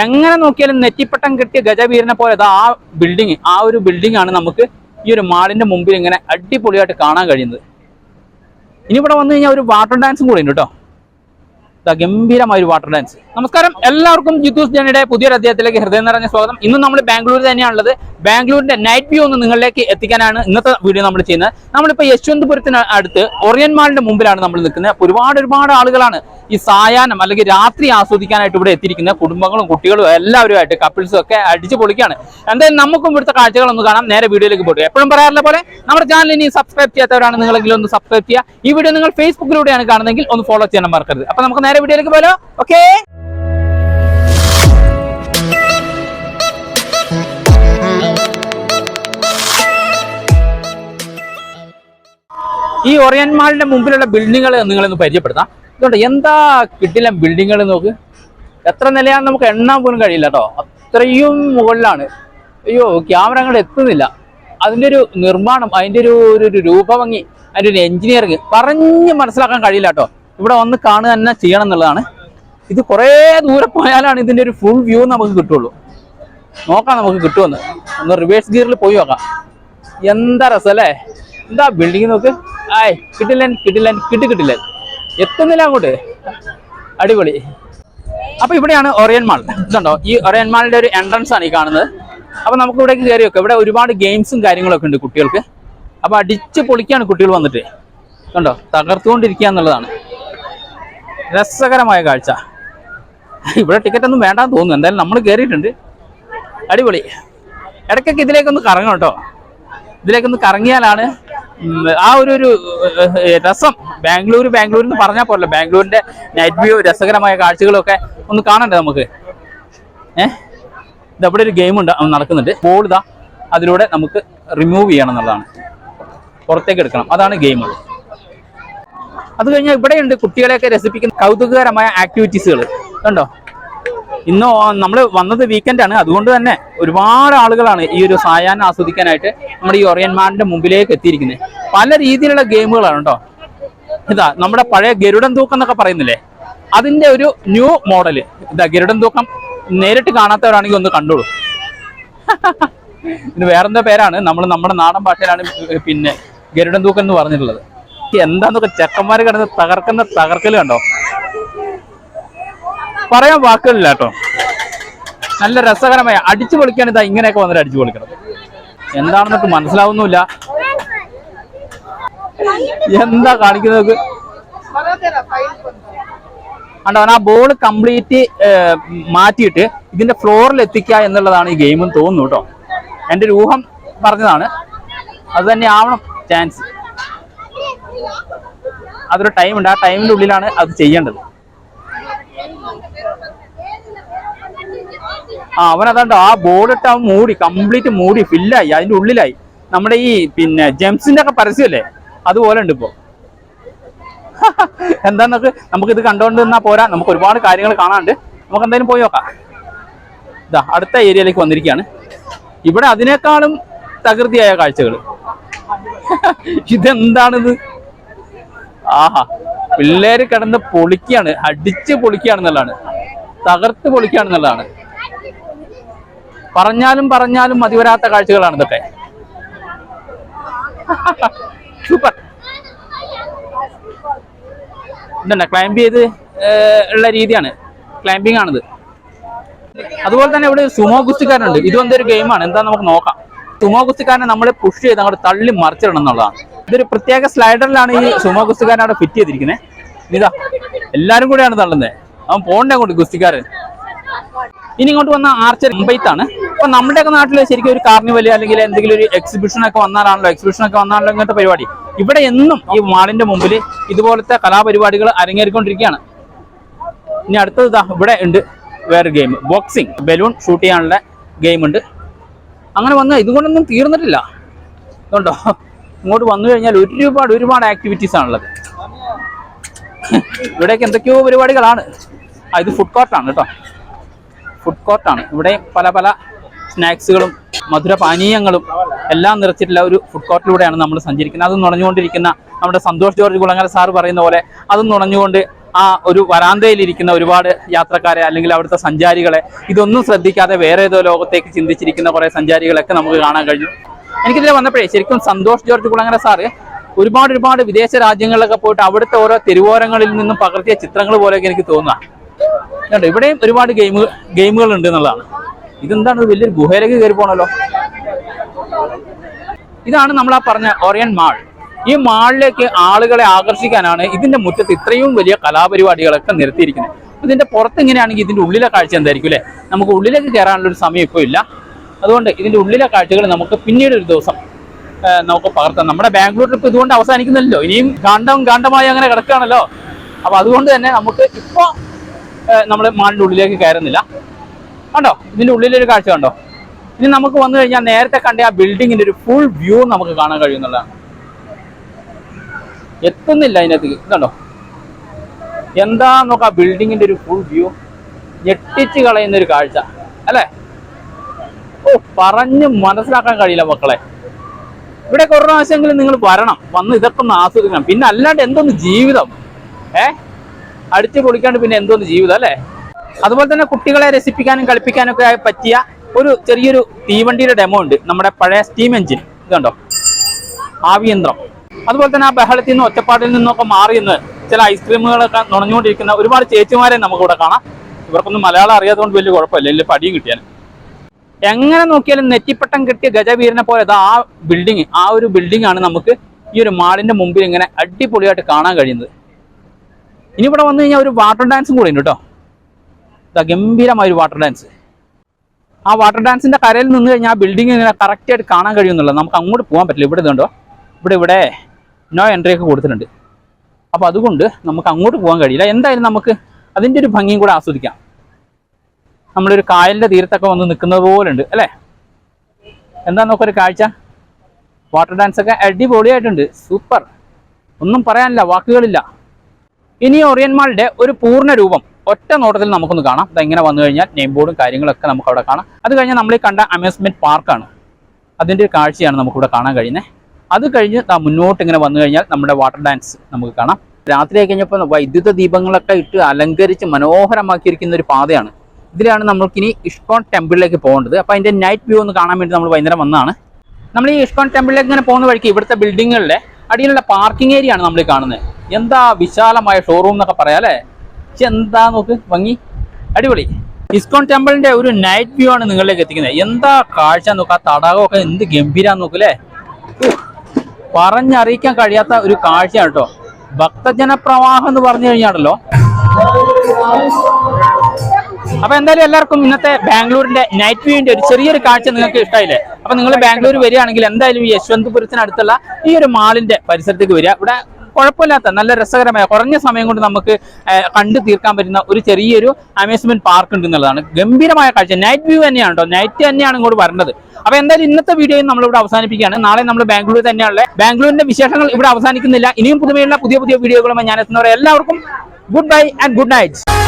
എങ്ങനെ നോക്കിയാലും നെറ്റിപ്പട്ടം കിട്ടിയ ഗജവീരനെ പോലെ ആ ബിൽഡിങ് ആ ഒരു ബിൽഡിംഗ് ആണ് നമുക്ക് ഈ ഒരു മാളിന്റെ മുമ്പിൽ ഇങ്ങനെ അടിപൊളിയായിട്ട് കാണാൻ കഴിയുന്നത്. ഇനി ഇവിടെ വന്നു കഴിഞ്ഞാൽ ഒരു വാട്ടർ ഡാൻസും കൂടി ഉണ്ട് കേട്ടോ. ഗംഭീരമായ ഒരു വാട്ടർ ഡാൻസ് നമസ്കാരം. എല്ലാവർക്കും ജിത്തൂസ് ജനിയുടെ പുതിയൊരു അദ്ദേഹത്തിലേക്ക് ഹൃദയം നിറഞ്ഞ സ്വാഗതം. ഇന്നും നമ്മൾ ബാംഗ്ലൂർ തന്നെയാണുള്ളത്. ബാംഗ്ലൂരിന്റെ നൈറ്റ് വ്യൂ ഒന്ന് നിങ്ങളിലേക്ക് എത്തിക്കാനാണ് ഇന്നത്തെ വീഡിയോ നമ്മൾ ചെയ്യുന്നത്. നമ്മളിപ്പോൾ യശ്വന്തപുരത്തിന് അടുത്ത് ഒറിയൻ മാളിന്റെ മുമ്പിലാണ് നമ്മൾ നിൽക്കുന്നത്. അപ്പോൾ ഒരുപാട് ഒരുപാട് ആളുകളാണ് ഈ സായാഹ്നം അല്ലെങ്കിൽ രാത്രി ആസ്വദിക്കാനായിട്ട് ഇവിടെ എത്തിയിരിക്കുന്ന കുടുംബങ്ങളും കുട്ടികളും എല്ലാവരുമായിട്ട് കപ്പിൾസും ഒക്കെ അടിച്ചു പൊളിക്കാണ് എന്തായാലും നമുക്കും ഇവിടുത്തെ കാഴ്ചകളൊന്ന് കാണാം. നേരെ വീഡിയോയിലേക്ക് പോട്ടെ. എപ്പോഴും പറയാറില്ല പോലെ നമ്മുടെ ചാനൽ ഇനി സബ്സ്ക്രൈബ് ചെയ്യാത്തവരാണ് നിങ്ങളെങ്കിലും ഒന്ന് സബ്സ്ക്രൈബ് ചെയ്യുക. ഈ വീഡിയോ നിങ്ങൾ ഫേസ്ബുക്കിലൂടെയാണ് കാണുന്നതെങ്കിൽ ഒന്ന് ഫോളോ ചെയ്യാൻ മറക്കരുത്. അപ്പോൾ നമുക്ക് നേരെ വീഡിയോയിലേക്ക് പോലോ ഓക്കേ ഈ ഒറിയൻ മാളിന്റെ മുമ്പിലുള്ള ബിൽഡിങ്ങുകൾ നിങ്ങളൊന്ന് പരിചയപ്പെടുത്താം. ഇതുകൊണ്ട് എന്താ കിട്ടില്ല ബിൽഡിങ്ങുകൾ നോക്ക്. എത്ര നിലയാണെന്ന് നമുക്ക് എണ്ണാൻ പോലും കഴിയില്ല കേട്ടോ. അത്രയും മുകളിലാണ്. അയ്യോ ക്യാമറ അങ്ങോട്ട് എത്തുന്നില്ല. അതിന്റെ ഒരു നിർമ്മാണം അതിന്റെ ഒരു ഒരു രൂപഭംഗി അതിന്റെ ഒരു എഞ്ചിനീയറിങ് പറഞ്ഞ് മനസ്സിലാക്കാൻ കഴിയില്ല കേട്ടോ. ഇവിടെ വന്ന് കാണുക തന്നെ ചെയ്യണം എന്നുള്ളതാണ്. ഇത് കുറേ ദൂരെ പോയാലാണ് ഇതിന്റെ ഒരു ഫുൾ വ്യൂ നമുക്ക് കിട്ടുള്ളൂ. നോക്കാം നമുക്ക് കിട്ടുമെന്ന്. ഒന്ന് റിവേഴ്സ് ഗിയറിൽ പോയി നോക്കാം. എന്താ രസല്ലേ എന്താ ബിൽഡിംഗ് നോക്ക്. ആയ് കിട്ടില്ല കിട്ടില്ല കിട്ടി കിട്ടില്ല എത്തുന്നില്ല അങ്ങോട്ട്. അടിപൊളി. അപ്പൊ ഇവിടെയാണ് ഒറിയൻ മാൾ ഇതുണ്ടോ? ഈ ഒറിയൻ മാളിന്റെ ഒരു എൻട്രൻസ് ആണ് ഈ കാണുന്നത്. അപ്പൊ നമുക്ക് ഇവിടേക്ക് കയറി വെക്കാം ഇവിടെ ഒരുപാട് ഗെയിംസും കാര്യങ്ങളൊക്കെ ഉണ്ട് കുട്ടികൾക്ക്. അപ്പൊ അടിച്ച് പൊളിക്കാണ് കുട്ടികൾ വന്നിട്ട്. കണ്ടോ? തകർത്തുകൊണ്ടിരിക്കുക എന്നുള്ളതാണ്. രസകരമായ കാഴ്ച. ഇവിടെ ടിക്കറ്റ് ഒന്നും വേണ്ടാന്ന് തോന്നുന്നു. എന്തായാലും നമ്മൾ കയറിയിട്ടുണ്ട്. അടിപൊളി. ഇടയ്ക്കൊക്കെ ഇതിലേക്കൊന്ന് കറങ്ങണം കേട്ടോ. ഇതിലേക്കൊന്ന് കറങ്ങിയാലാണ് ആ ഒരു ഒരു രസം. ബാംഗ്ലൂർ ബാംഗ്ലൂർ എന്ന് പറഞ്ഞാൽ പോരല്ലോ. ബാംഗ്ലൂരിന്റെ നൈറ്റ് വ്യൂ രസകരമായ കാഴ്ചകളൊക്കെ ഒന്ന് കാണണ്ടേ നമുക്ക്? ഏഹ്? ഇതവിടെ ഒരു ഗെയിം ഉണ്ട് നടക്കുന്നുണ്ട്. ബോൾ ഇതാ അതിലൂടെ നമുക്ക് റിമൂവ് ചെയ്യണം എന്നുള്ളതാണ്. പുറത്തേക്ക് എടുക്കണം. അതാണ് ഗെയിം അത് കഴിഞ്ഞാൽ ഇവിടെയുണ്ട് കുട്ടികളെയൊക്കെ രസിപ്പിക്കുന്ന കൗതുകകരമായ ആക്ടിവിറ്റീസുകൾ കണ്ടോ? ഇന്ന് നമ്മൾ വന്നത് വീക്കെൻഡ് ആണ്. അതുകൊണ്ട് തന്നെ ഒരുപാട് ആളുകളാണ് ഈ ഒരു സായാഹ്നം ആസ്വദിക്കാനായിട്ട് നമ്മുടെ ഈ ഒറിയന്മാരുടെ മുമ്പിലേക്ക് എത്തിയിരിക്കുന്നത്. പല രീതിയിലുള്ള ഗെയിമുകളാണ് കേട്ടോ. ഇതാ നമ്മുടെ പഴയ ഗരുഡൻ തൂക്കം എന്നൊക്കെ പറയുന്നില്ലേ? അതിന്റെ ഒരു ന്യൂ മോഡൽ ഇതാ ഗരുഡൻ തൂക്കം നേരിട്ട് കാണാത്തവരാണെങ്കിൽ ഒന്ന് കണ്ടോളൂ. ഇത് വേറെന്താ പേരാണ്. നമ്മൾ നമ്മുടെ നാടൻ ഭാഷയിലാണ് പിന്നെ ഗരുഡൻ തൂക്കം എന്ന് പറഞ്ഞിട്ടുള്ളത്. എന്താന്നൊക്കെ ചെക്കന്മാര് കിടന്ന് തകർക്കുന്ന തകർക്കൽ കണ്ടോ? പറയാൻ വാക്കുകളില്ല കേട്ടോ. നല്ല രസകരമായ അടിച്ചു പൊളിക്കാൻ ഇതാ ഇങ്ങനെയൊക്കെ വന്നിട്ട് അടിച്ചു പൊളിക്കണം. എന്താണെന്നൊക്കെ മനസ്സിലാവുന്നില്ല എന്താ കാണിക്കുന്നത് കണ്ടോ ആ ബോൾ കംപ്ലീറ്റ് മാറ്റിയിട്ട് ഇതിന്റെ ഫ്ലോറിൽ എത്തിക്കുക എന്നുള്ളതാണ് ഈ ഗെയിം എന്ന് തോന്നുന്നു കേട്ടോ. എന്റെ ഒരു ഊഹം പറഞ്ഞതാണ്. അത് തന്നെ ആവണം ചാൻസ് അതൊരു ടൈം ഉണ്ട്. ആ ടൈമിന്റെ ഉള്ളിലാണ് അത് ചെയ്യേണ്ടത്. ആ അവൻ അതാണ്ട് ആ ബോർഡ് ഇട്ട് അവൻ മൂടി കംപ്ലീറ്റ് മൂടി ഫില്ലായി അതിന്റെ ഉള്ളിലായി. നമ്മുടെ ഈ പിന്നെ ജെംസിന്റെ ഒക്കെ പരസ്യമല്ലേ? അതുപോലെ ഉണ്ട് ഇപ്പോ. എന്താന്നൊക്കെ നമുക്ക് ഇത് കണ്ടോണ്ട് നിന്നാ പോരാ. നമുക്ക് ഒരുപാട് കാര്യങ്ങൾ കാണാണ്ട് നമുക്ക് എന്തായാലും പോയി നോക്കാം. ഇതാ അടുത്ത ഏരിയയിലേക്ക് വന്നിരിക്കുകയാണ്. ഇവിടെ അതിനേക്കാളും തകൃതിയായ കാഴ്ചകൾ ഇതെന്താണിത്? ആഹാ പിള്ളേര് കിടന്ന് പൊളിക്കുകയാണ്. അടിച്ച് പൊളിക്കുകയാണെന്നുള്ളതാണ്. തകർത്ത് പൊളിക്കുകയാണെന്നുള്ളതാണ്. പറഞ്ഞാലും പറഞ്ഞാലും മതിവരാത്ത കാഴ്ചകളാണ് ഇതൊക്കെ. സൂപ്പർ ഇതുണ്ട്? ക്ലൈംബ് ചെയ്ത് ഉള്ള രീതിയാണ്. ക്ലൈംബിംഗ് ആണിത്. അതുപോലെ തന്നെ ഇവിടെ സുമോ ഗുസ്തിക്കാരനുണ്ട്. ഇത് എന്തൊരു ഗെയിമാണ് എന്താ നമുക്ക് നോക്കാം. സുമോ ഗുസ്തിക്കാരനെ നമ്മൾ പുഷ് ചെയ്ത് അങ്ങോട്ട് തള്ളി മറിച്ചിടണം എന്നുള്ളതാണ്. ഇതൊരു പ്രത്യേക സ്ലൈഡറിലാണ് ഈ സുമോ ഗുസ്തിക്കാരൻ അവിടെ ഫിറ്റ് ചെയ്തിരിക്കുന്നത്. ഇതാ എല്ലാരും കൂടെയാണ് തള്ളുന്നത്. അവൻ പോണ്ടേ അങ്ങോട്ട് ഗുസ്തിക്കാരൻ. ഇനി ഇങ്ങോട്ട് വന്ന ആർച്ചർ മുംബൈത്താണ് അപ്പൊ നമ്മുടെയൊക്കെ നാട്ടിൽ ശരിക്കും ഒരു കാർണിവൽ അല്ലെങ്കിൽ എന്തെങ്കിലും ഒരു എക്സിബിഷൻ ഒക്കെ വന്നാലാണല്ലോ എക്സിബിഷൻ ഒക്കെ വന്നാണല്ലോ ഇങ്ങനത്തെ പരിപാടി. ഇവിടെ എന്നും ഈ മാളിന്റെ മുമ്പിൽ ഇതുപോലത്തെ കലാപരിപാടികൾ അരങ്ങേറിക്കൊണ്ടിരിക്കുകയാണ്. ഇനി അടുത്തത് ഇതാ ഇവിടെ ഉണ്ട് വേറെ ഗെയിം ബോക്സിംഗ് ബലൂൺ ഷൂട്ട് ചെയ്യാനുള്ള ഗെയിം ഉണ്ട്. അങ്ങനെ വന്നാൽ ഇതുകൊണ്ടൊന്നും തീർന്നിട്ടില്ല. അതുകൊണ്ടോ ഇങ്ങോട്ട് വന്നു കഴിഞ്ഞാൽ ഒരുപാട് ഒരുപാട് ആക്ടിവിറ്റീസ് ആണുള്ളത്. ഇവിടേക്ക് എന്തൊക്കെയോ പരിപാടികളാണ്. ഇത് ഫുഡ് കോർട്ടാണ് കേട്ടോ. ഫുഡ് കോർട്ടാണ് ഇവിടെ പല പല സ്നാക്സുകളും മധുരപാനീയങ്ങളും എല്ലാം നിറച്ചിട്ടുള്ള ഒരു ഫുഡ് കോർട്ടിലൂടെയാണ് നമ്മൾ സഞ്ചരിക്കുന്നത്. അത് നുണഞ്ഞുകൊണ്ടിരിക്കുന്ന നമ്മുടെ സന്തോഷ് ജോർജ് കുളങ്ങര സാർ പറയുന്ന പോലെ അത് നുണഞ്ഞുകൊണ്ട് ആ ഒരു വരാന്തയിലിരിക്കുന്ന ഒരുപാട് യാത്രക്കാരെ അല്ലെങ്കിൽ അവിടുത്തെ സഞ്ചാരികളെ ഇതൊന്നും ശ്രദ്ധിക്കാതെ വേറെ ഏതോ ലോകത്തേക്ക് ചിന്തിച്ചിരിക്കുന്ന കുറെ സഞ്ചാരികളൊക്കെ നമുക്ക് കാണാൻ കഴിഞ്ഞു. എനിക്കിതിൽ വന്നപ്പോഴേ ശരിക്കും സന്തോഷ് ജോർജ് കുളങ്ങര സാറ് ഒരുപാട് ഒരുപാട് വിദേശ രാജ്യങ്ങളിലൊക്കെ പോയിട്ട് അവിടുത്തെ ഓരോ തെരുവോരങ്ങളിൽ നിന്നും പകർത്തിയ ചിത്രങ്ങൾ പോലെയൊക്കെ എനിക്ക് തോന്നുക കണ്ടോ ഇവിടെയും ഒരുപാട് ഗെയിം ഗെയിമുകൾ ഉണ്ട് എന്നുള്ളതാണ്. ഇതെന്താണ്? ഇത് വലിയൊരു ഗുഹയിലേക്ക് കയറി പോണല്ലോ. ഇതാണ് നമ്മൾ ആ പറഞ്ഞ ഓറിയൻ മാൾ ഈ മാളിലേക്ക് ആളുകളെ ആകർഷിക്കാനാണ് ഇതിന്റെ മുറ്റത്ത് ഇത്രയും വലിയ കലാപരിപാടികളൊക്കെ നിർത്തിയിരിക്കുന്നത്. ഇതിന്റെ പുറത്ത് ഇങ്ങനെയാണെങ്കിൽ ഇതിന്റെ ഉള്ളിലെ കാഴ്ച എന്തായിരിക്കും അല്ലേ? നമുക്ക് ഉള്ളിലേക്ക് കയറാനുള്ള ഒരു സമയം ഇപ്പോൾ ഇല്ല. അതുകൊണ്ട് ഇതിന്റെ ഉള്ളിലെ കാഴ്ചകൾ നമുക്ക് പിന്നീട് ഒരു ദിവസം നമുക്ക് പകർത്താം. നമ്മുടെ ബാംഗ്ലൂർ ട്രിപ്പ് ഇതുകൊണ്ട് അവസാനിക്കുന്നില്ലല്ലോ ഇനിയും ഗാണ്ഡം ഗാണ്ഡമായി അങ്ങനെ കിടക്കുകയാണല്ലോ. അപ്പൊ അതുകൊണ്ട് തന്നെ നമുക്ക് ഇപ്പോ നമ്മൾ മാളിന്റെ ഉള്ളിലേക്ക് കയറുന്നില്ല. കണ്ടോ? ഇതിന്റെ ഉള്ളിലൊരു കാഴ്ച കണ്ടോ? ഇനി നമുക്ക് വന്നു കഴിഞ്ഞാൽ നേരത്തെ കണ്ട ആ ബിൽഡിങ്ങിന്റെ ഒരു ഫുൾ വ്യൂ നമുക്ക് കാണാൻ കഴിയുന്നുള്ളതാണ്. എത്തുന്നില്ല അതിനകത്ത് ഇതുണ്ടോ? എന്താ നോക്കാം ആ ബിൽഡിങ്ങിന്റെ ഒരു ഫുൾ വ്യൂ ഞെട്ടിച്ച് കളയുന്ന ഒരു കാഴ്ച. അല്ലേ? ഓ പറഞ്ഞ് മനസ്സിലാക്കാൻ കഴിയില്ല മക്കളെ. ഇവിടെ കുറേ പ്രാവശ്യമെങ്കിലും നിങ്ങൾ വരണം. വന്ന് ഇതൊക്കെ ഒന്ന് ആസ്വദിക്കണം. പിന്നെ അല്ലാണ്ട് എന്തൊന്ന് ജീവിതം? ഏ? അടിച്ചു പൊളിക്കാണ്ട് പിന്നെ എന്തോന്ന് ജീവിതം അല്ലേ? അതുപോലെ തന്നെ കുട്ടികളെ രസിപ്പിക്കാനും കളിപ്പിക്കാനും ഒക്കെ പറ്റിയ ഒരു ചെറിയൊരു തീവണ്ടിയുടെ ഡെമോ ഉണ്ട്. നമ്മുടെ പഴയ സ്റ്റീം എഞ്ചിൻ ഇതുണ്ടോ ആവിയന്ത്രം അതുപോലെ തന്നെ ആ ബഹളത്തിൽ നിന്നും ഒറ്റപ്പാടിൽ നിന്നൊക്കെ മാറി നിന്ന് ചില ഐസ്ക്രീമുകളൊക്കെ നുണഞ്ഞുകൊണ്ടിരിക്കുന്ന ഒരുപാട് ചേച്ചിമാരെ നമുക്കിവിടെ കാണാം. ഇവർക്കൊന്നും മലയാളം അറിയാത്തതുകൊണ്ട് വലിയ കുഴപ്പമില്ല. വലിയ പടിയും കിട്ടിയാൽ എങ്ങനെ നോക്കിയാലും നെറ്റിപ്പട്ടം കിട്ടിയ ഗജവീരനെ പോലെ ആ ബിൽഡിങ് ആ ഒരു ബിൽഡിംഗ് ആണ് നമുക്ക് ഈ ഒരു മാളിന്റെ മുമ്പിൽ ഇങ്ങനെ അടിപൊളിയായിട്ട് കാണാൻ കഴിയുന്നത്. ഇനി ഇവിടെ വന്നു കഴിഞ്ഞാൽ ഒരു വാട്ടർ ഡാൻസും കൂടെ ഉണ്ട് കേട്ടോ ഇതാ ഗംഭീരമായ ഒരു വാട്ടർ ഡാൻസ് ആ വാട്ടർ ഡാൻസിന്റെ കരയിൽ നിന്ന് കഴിഞ്ഞാൽ ആ ബിൽഡിംഗ് ഇങ്ങനെ കറക്റ്റ് ആയിട്ട് കാണാൻ കഴിയുന്നുള്ളത് നമുക്ക് അങ്ങോട്ട് പോകാൻ പറ്റില്ല. ഇവിടെ ഇതുണ്ടോ? ഇവിടെ ഇവിടെ നോ എൻട്രി ഒക്കെ കൊടുത്തിട്ടുണ്ട്. അപ്പോൾ അതുകൊണ്ട് നമുക്ക് അങ്ങോട്ട് പോകാൻ കഴിയില്ല. എന്തായാലും നമുക്ക് അതിന്റെ ഒരു ഭംഗിയും കൂടെ ആസ്വദിക്കാം. നമ്മളൊരു കായലിന്റെ തീരത്തൊക്കെ വന്ന് നിൽക്കുന്നത് പോലെ ഉണ്ട് അല്ലേ? എന്താ നോക്കൊരു കാഴ്ച? വാട്ടർ ഡാൻസ് ഒക്കെ അടിപൊളിയായിട്ടുണ്ട്. സൂപ്പർ ഒന്നും പറയാനില്ല വാക്കുകളില്ല. ഇനി ഒറിയന്മാരുടെ ഒരു പൂർണ രൂപം ഒറ്റ നോട്ടത്തിൽ നമുക്കൊന്ന് കാണാം. ഇത് ഇങ്ങനെ വന്നു കഴിഞ്ഞാൽ നെയിം ബോർഡും കാര്യങ്ങളൊക്കെ നമുക്ക് അവിടെ കാണാം. അത് കഴിഞ്ഞാൽ നമ്മൾ ഈ കണ്ട അമ്യൂസ്മെന്റ് പാർക്കാണ് അതിന്റെ ഒരു കാഴ്ചയാണ് നമുക്കിവിടെ കാണാൻ കഴിയുന്നത്. അത് കഴിഞ്ഞ് മുന്നോട്ട് ഇങ്ങനെ വന്നു കഴിഞ്ഞാൽ നമ്മുടെ വാട്ടർ ഡാൻസ് നമുക്ക് കാണാം. രാത്രി കഴിഞ്ഞപ്പോൾ വൈദ്യുത ദീപങ്ങളൊക്കെ ഇട്ട് അലങ്കരിച്ച് മനോഹരമാക്കിയിരിക്കുന്ന ഒരു പാതയാണ്. ഇതിലാണ് നമ്മൾക്കിനി ഇഷ്കോൺ ടെമ്പിളിലേക്ക് പോകേണ്ടത്. അപ്പോൾ അതിന്റെ നൈറ്റ് വ്യൂ ഒന്ന് കാണാൻ വേണ്ടി നമ്മൾ വൈകുന്നേരം വന്നതാണ്. നമ്മൾ ഈ ഇഷ്കോൺ ടെമ്പിളിലേക്ക് ഇങ്ങനെ പോകുന്ന വഴിക്ക് ഇവിടുത്തെ ബിൽഡിങ്ങുകളിലെ അടിയിലുള്ള പാർക്കിംഗ് ഏരിയയാണ് നമ്മൾ കാണുന്നത്. എന്താ വിശാലമായ ഷോറൂം എന്നൊക്കെ പറയാം അല്ലേ? പക്ഷെ എന്താ നോക്ക് ഭംഗി. അടിപൊളി. ഇസ്കോൺ ടെമ്പിളിന്റെ ഒരു നൈറ്റ് വ്യൂ ആണ് നിങ്ങളിലേക്ക് എത്തിക്കുന്നത്. എന്താ കാഴ്ച നോക്കുക ആ തടാകമൊക്കെ എന്ത് ഗംഭീരാന്ന് നോക്കല്ലേ. പറഞ്ഞറിയിക്കാൻ കഴിയാത്ത ഒരു കാഴ്ചയാണ് കേട്ടോ. ഭക്തജന പ്രവാഹം എന്ന് പറഞ്ഞു കഴിഞ്ഞാണല്ലോ. അപ്പൊ എന്തായാലും എല്ലാവർക്കും ഇന്നത്തെ ബാംഗ്ലൂരിന്റെ നൈറ്റ് വ്യൂവിന്റെ ഒരു ചെറിയൊരു കാഴ്ച നിങ്ങൾക്ക് ഇഷ്ടമായില്ലേ അപ്പൊ നിങ്ങൾ ബാംഗ്ലൂർ വരികയാണെങ്കിൽ എന്തായാലും ഈ യശ്വന്ത്പുരത്തിനടുത്തുള്ള ഈ ഒരു മാളിന്റെ പരിസരത്തേക്ക് വരിക. ഇവിടെ കുഴപ്പമില്ലാത്ത നല്ല രസകരമായ കുറഞ്ഞ സമയം കൊണ്ട് നമുക്ക് കണ്ടു തീർക്കാൻ പറ്റുന്ന ഒരു ചെറിയൊരു അമ്യൂസ്മെന്റ് പാർക്ക് ഉണ്ട് എന്നുള്ളതാണ്. ഗംഭീരമായ കാഴ്ച. നൈറ്റ് വ്യൂ തന്നെയാണ് നൈറ്റ് തന്നെയാണ് ഇങ്ങോട്ട് വരേണ്ടത്. അപ്പൊ എന്തായാലും ഇന്നത്തെ വീഡിയോയും നമ്മൾ ഇവിടെ അവസാനിപ്പിക്കുകയാണ്. നാളെ നമ്മൾ ബാംഗ്ലൂർ തന്നെയുള്ള ബാംഗ്ലൂരിന്റെ വിശേഷങ്ങൾ ഇവിടെ അവസാനിക്കുന്നില്ല. ഇനിയും പുതുമയുള്ള പുതിയ പുതിയ വീഡിയോകളുമായി ഞാൻ എത്തുന്നവരെ എല്ലാവർക്കും goodbye and good night